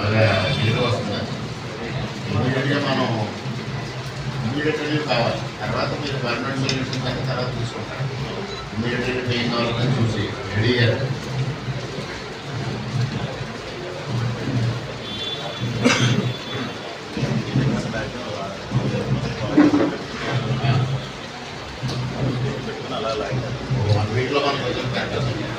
బాగా నిలువ వస్తుంది. ఇమీడియట్గా మనం ఇమీడియట్ రిలీఫ్ కావాలి. తర్వాత మీరు పర్మనెంట్ సొల్యూషన్ కానీ తర్వాత తీసుకుంటారు ఇమీడియట్గా పెయిన్ కావాలని చూసి రెడీ చేయాలి. వన్ వీక్లో మనం రిజల్ట్ పెట్టాలి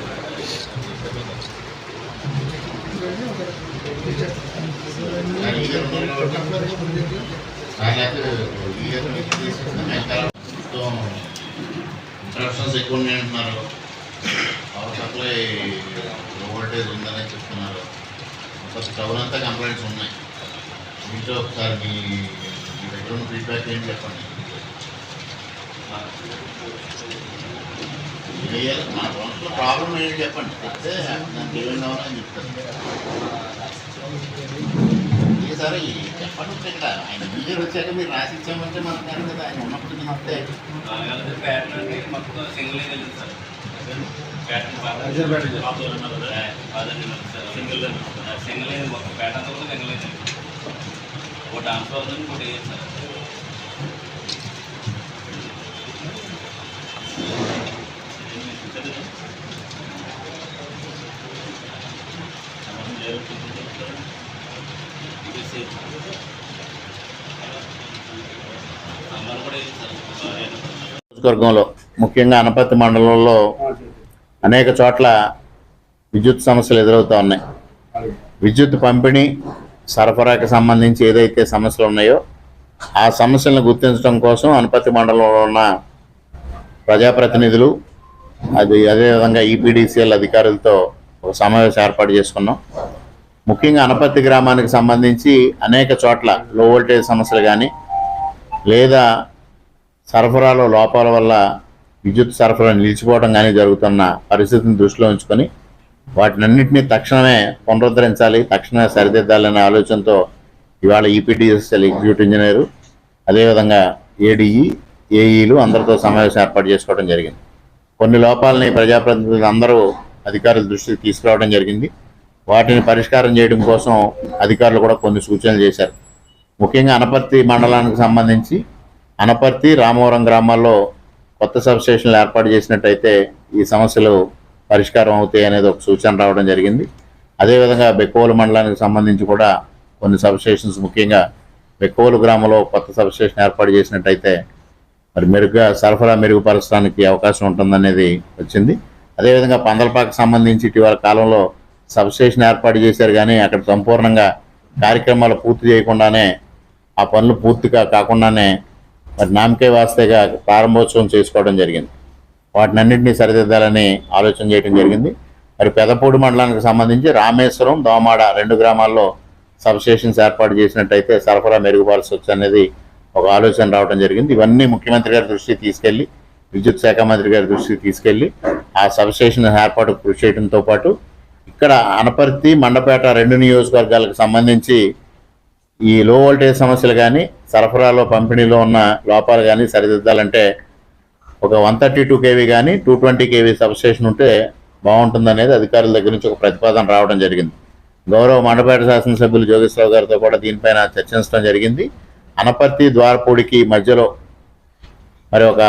ఇన్స్ట్రక్షన్స్ ఎక్కువ అంటున్నారు. పవర్ సప్లై లో వోల్టేజ్ ఉందని చెప్తున్నారు. ఫస్ట్ టౌన్ అంతా కంప్లైంట్స్ ఉన్నాయి. మీతో ఒకసారి మీ మీ దగ్గర ఉన్న ఫీడ్బ్యాక్ ఏం చెప్పండి. మా ప్రాబ్లం ఏంటి చెప్పండి. చెప్తే దానికి ఏమైనా అని చెప్తాను ఈసారి చెప్పండి ఉంటే ఇక్కడ ఆయన మీరు వచ్చాక మీరు రాసి ఇచ్చామంటే మనకు కాదు కదా ఆయన ఉన్నప్పుడు నేను వస్తే అలాగే ప్యాటర్న్ అంటే మొత్తం single line sir pattern single single line మొత్తం ప్యాటర్న్ కూడా సింగిల్ లైన్ ఒకటి ఆన్సర్ అవుతుంది ఇంకోటి వేయదు సార్ ఇది సేమ్. నియోజకవర్గంలో ముఖ్యంగా అనపత్తి మండలంలో అనేక చోట్ల విద్యుత్ సమస్యలు ఎదురవుతూ ఉన్నాయి విద్యుత్ పంపిణీ సరఫరాకి సంబంధించి ఏదైతే సమస్యలు ఉన్నాయో ఆ సమస్యలను గుర్తించడం కోసం అనపత్తి మండలంలో ఉన్న ప్రజాప్రతినిధులు అది అదేవిధంగా ఈపీడీసీఎల్ అధికారులతో ఒక సమావేశం ఏర్పాటు చేసుకున్నాం ముఖ్యంగా అనపత్తి గ్రామానికి సంబంధించి అనేక చోట్ల లో వోల్టేజ్ సమస్యలు కానీ లేదా సరఫరాలో లోపాల వల్ల విద్యుత్ సరఫరా నిలిచిపోవడం కానీ జరుగుతున్న పరిస్థితిని దృష్టిలో ఉంచుకొని వాటినన్నింటినీ తక్షణమే పునరుద్ధరించాలి తక్షణమే సరిదిద్దాలనే ఆలోచనతో ఇవాళ ఈపీటీఎస్ఎల్ ఎగ్జిక్యూటివ్ ఇంజనీరు అదేవిధంగా ఏడీఈ ఏఈలు అందరితో సమావేశం ఏర్పాటు చేసుకోవడం జరిగింది. కొన్ని లోపాలని ప్రజాప్రతినిధులు అందరూ అధికారుల దృష్టికి తీసుకురావడం జరిగింది. వాటిని పరిష్కారం చేయడం కోసం అధికారులు కూడా కొన్ని సూచనలు చేశారు. ముఖ్యంగా అనపర్తి మండలానికి సంబంధించి అనపర్తి రామవరం గ్రామాల్లో కొత్త సబ్స్టేషన్లు ఏర్పాటు చేసినట్టయితే ఈ సమస్యలు పరిష్కారం అవుతాయి అనేది ఒక సూచన రావడం జరిగింది. అదేవిధంగా బెక్కోలు మండలానికి సంబంధించి కూడా కొన్ని సబ్స్టేషన్స్ ముఖ్యంగా బెక్కోలు గ్రామంలో కొత్త సబ్స్టేషన్ ఏర్పాటు చేసినట్టయితే మరి మెరుగ్గా సరఫరా మెరుగుపరచడానికి అవకాశం ఉంటుందనేది వచ్చింది. అదేవిధంగా పందలపాకు సంబంధించి ఇటీవల కాలంలో సబ్స్టేషన్ ఏర్పాటు చేశారు కానీ అక్కడ సంపూర్ణంగా కార్యక్రమాలు పూర్తి చేయకుండానే ఆ పనులు పూర్తిగా కాకుండానే మరి నామకే వాస్తేగా ప్రారంభోత్సవం చేసుకోవడం జరిగింది. వాటినన్నింటినీ సరిదిద్దాలని ఆలోచన చేయడం జరిగింది. మరి పెదపూడి మండలానికి సంబంధించి రామేశ్వరం దోమాడ రెండు గ్రామాల్లో సబ్స్టేషన్స్ ఏర్పాటు చేసినట్టయితే సరఫరా మెరుగుపరచవచ్చు అనేది ఒక ఆలోచన రావడం జరిగింది. ఇవన్నీ ముఖ్యమంత్రి గారి దృష్టికి తీసుకెళ్ళి విద్యుత్ శాఖ మంత్రి గారి దృష్టికి తీసుకెళ్ళి ఆ సబ్స్టేషన్ ఏర్పాటు కృషి చేయడంతో పాటు ఇక్కడ అనపర్తి మండపేట రెండు నియోజకవర్గాలకు సంబంధించి ఈ లో వోల్టేజ్ సమస్యలు కానీ సరఫరాలో పంపిణీలో ఉన్న లోపాలు కానీ సరిదిద్దాలంటే ఒక వన్ థర్టీ టూ కేవీ కానీ టూ ట్వంటీ కేవీ సబ్స్టేషన్ ఉంటే బాగుంటుందనేది అధికారుల దగ్గర నుంచి ఒక ప్రతిపాదన రావడం జరిగింది. గౌరవ మండపేట శాసనసభ్యులు జోగేశ్వరరావు గారితో కూడా దీనిపైన చర్చించడం జరిగింది. అనపర్తి ద్వారపూడికి మధ్యలో మరి ఒక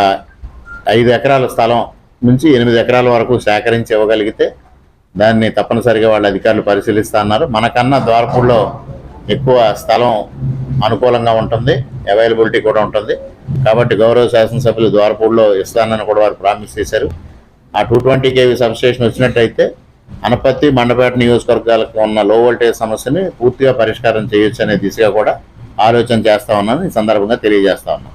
ఐదు ఎకరాల స్థలం నుంచి ఎనిమిది ఎకరాల వరకు సేకరించి ఇవ్వగలిగితే దాన్ని తప్పనిసరిగా వాళ్ళ అధికారులు పరిశీలిస్తా అన్నారు. మనకన్నా ద్వారపూడిలో ఎక్కువ స్థలం అనుకూలంగా ఉంటుంది. అవైలబిలిటీ కూడా ఉంటుంది. కాబట్టి గౌరవ శాసనసభ్యులు ద్వారపూడిలో ఇస్తానని కూడా వారు ప్రామిస్ చేశారు. ఆ టూ ట్వంటీ కేవీ సబ్స్టేషన్ వచ్చినట్టయితే అనపత్తి మండపేట నియోజకవర్గాలకు ఉన్న లో వోల్టేజ్ సమస్యని పూర్తిగా పరిష్కారం చేయొచ్చు అనే దిశగా కూడా ఆలోచన చేస్తా ఉన్నాను. ఈ సందర్భంగా తెలియజేస్తా ఉన్నాను.